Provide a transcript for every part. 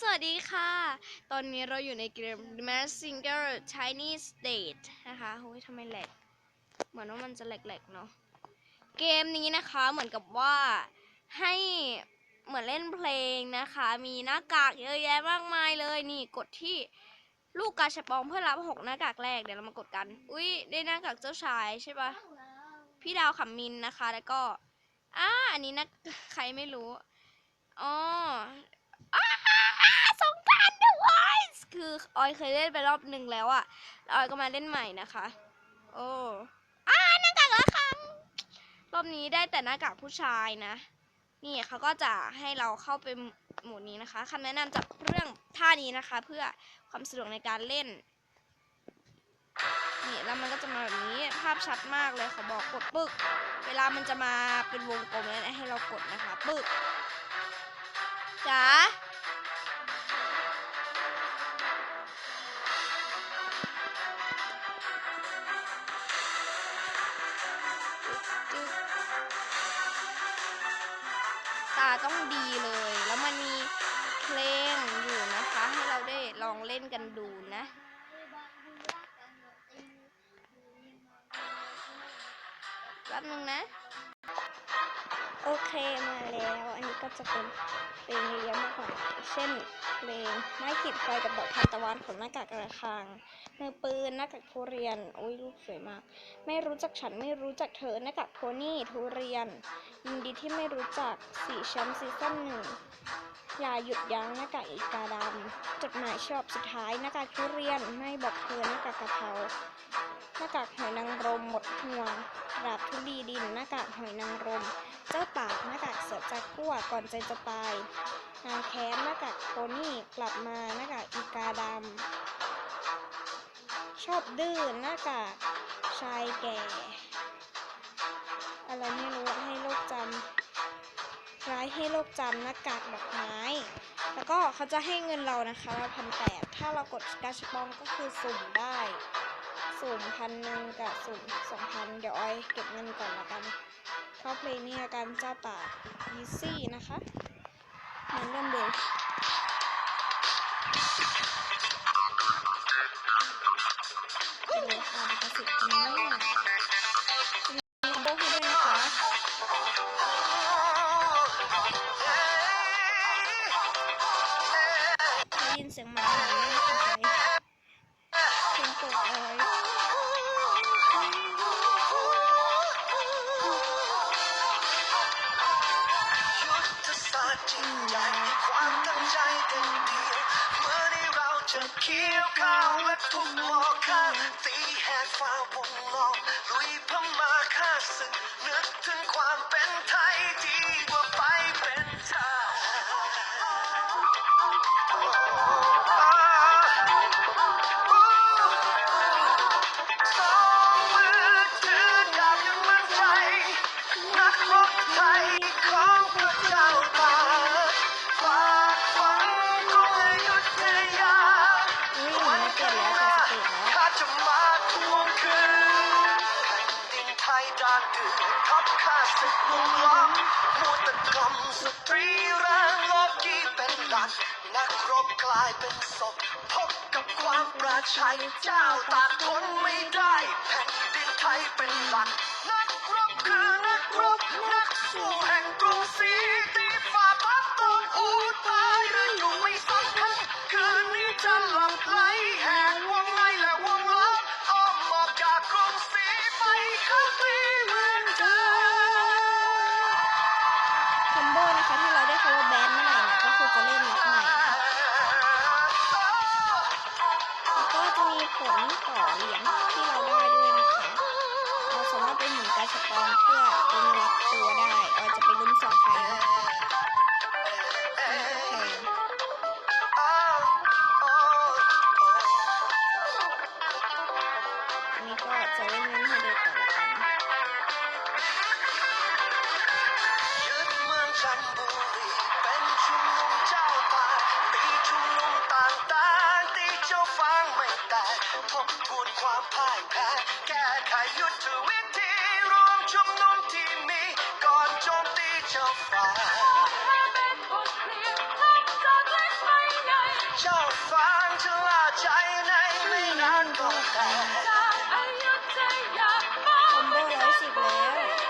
สวัสดีค่ะ ตอนนี้เราอยู่ในเกม Mazinger Chinese State นะคะโอ้ยทำไมแหลก เหมือนว่ามันจะแหลกๆเนาะ เกมนี้นะคะเหมือนกับว่าให้เหมือนเล่นเพลงนะคะ มีหน้ากากเยอะแยะมากมายเลย นี่กดที่ลูกกาชปองเพื่อรับหกหน้ากากแรก เดี๋ยวเรามากดกัน อุ้ยได้หน้ากากเจ้าชายใช่ปะพี่ดาวขำมินนะคะ แล้วก็อ่าอันนี้นะใครไม่รู้ อ๋ออ่า คือออยเคยเล่นไปรอบหนึ่งแล้วอะออยก็มาเล่นใหม่นะคะ โอ้อ่าหน้ากากละครั้งรอบนี้ได้แต่หน้ากากผู้ชายนะ นี่เขาก็จะให้เราเข้าไปหมู่นี้นะคะคำแนะนำจากเรื่องท่านี้นะคะ เพื่อความสะดวกในการเล่นนี่แล้วมันก็จะมาแบบนี้ภาพชัดมากเลยเขาบอกกดปึ๊ก เวลามันจะมาเป็นวงกลมแล้วให้เรากดนะคะ ปึ๊กจ๋า ต้องดีเลย แล้วมันมีเพลงอยู่นะคะ ให้เราได้ลองเล่นกันดูนะแป๊บนึงนะ โอเคมาแล้ว อันนี้ก็จะเป็น ลงเยอะมากกว่าเช่นเพลงไม้ขีดไฟกับดอกทานตะวันของหน้ากากกระคังมือปืนหน้ากากทุเรียนโอ้ยรูปสวยมาก ไม่รู้จักฉันไม่รู้จักเธอหน้ากากโพนี่ทุเรียน ยินดีที่ไม่รู้จักสีแชมป์ซีซั่นหนึ่งอย่าหยุดยั้งหน้ากากอีกาดำจดหมายฉบับสุดท้ายหน้ากากทุเรียนไม่บอกเธอหน้ากากกะเพราหน้ากากหอยนางรมหมดห่วง ราบทุลีดินหน้ากากหอยนางรม เจ้าตากหน้ากากเสือจากกั้วก่อนใจจะตาย นางแค้นหน้ากากโพนี่กลับมาหน้ากากอีกาดำ ชอบดื้อหน้ากากชายแก่ อะไรไม่รู้ให้โลกจำร้ายให้โลกจำหน้ากากดอกไม้แล้วก็เขาจะให้เงินเรานะคะเราพันแปดถ้าเรากดกาชปองก็คือสุ่มได้ สุ่มพันหนึ่งกับสุ่มสองพันเดี๋ยวออยเก็บเงินก่อนละกันเข้าเพลงนี้กันเจ้าป่าอีซี่นะคะมันเริ่มเลยเป็นราคาลิขสิทธิ์กันแริงใหญ่ความตั้งใจเด็มเดียวเมื่อนี้เราจะเคี้ยวข้าวและทุกหม้อข้างตีแหกฟ้าวงล้อมลุยพม่าฆ่าศึกายเป็นศพบกับความประชัยเจ้าตากทนไม่ได้ แผ่นดินไทยเป็นหลักนักรบคือนักรบนักสู้แห่งกรุงศรีตีฝ่าพัดตกอูตายหรืออยู่ไม่สำคัญคืนนี้จะหลับไหลแหกวงในและวงลับอ้อมออกจากกรุงศรีไปเข้าตีเมืองใจคอมโบนะคะถ้าเราได้ cover band เมื่อไหร่เนี่ยก็คือจะเล่นนัดใหม่ ผลต่อเหรียญที่เราได้ด้วยนะคะ เราสามารถไปหมุนกาชาปองเพื่อเป็น ความพ่ายแพ้ แก้ไขยุทธวิธีรวมชุมนุมที่มีก่อนโจมตีเจ้าฟ้าเจ้าฟ้าจะลาใจในไม่นานก็แต่ทำได้ร้อยสิบแล้ว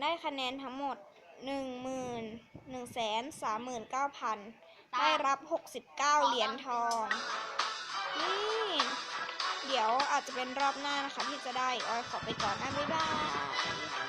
ได้คะแนนทั้งหมด 1 0,000 1 3 9 0 0 ได้รับ 69 เหรียญทอง นี่เดี๋ยวอาจจะเป็นรอบหน้านะคะที่จะได้ออยขอไปก่อนนะบ๊ายบาย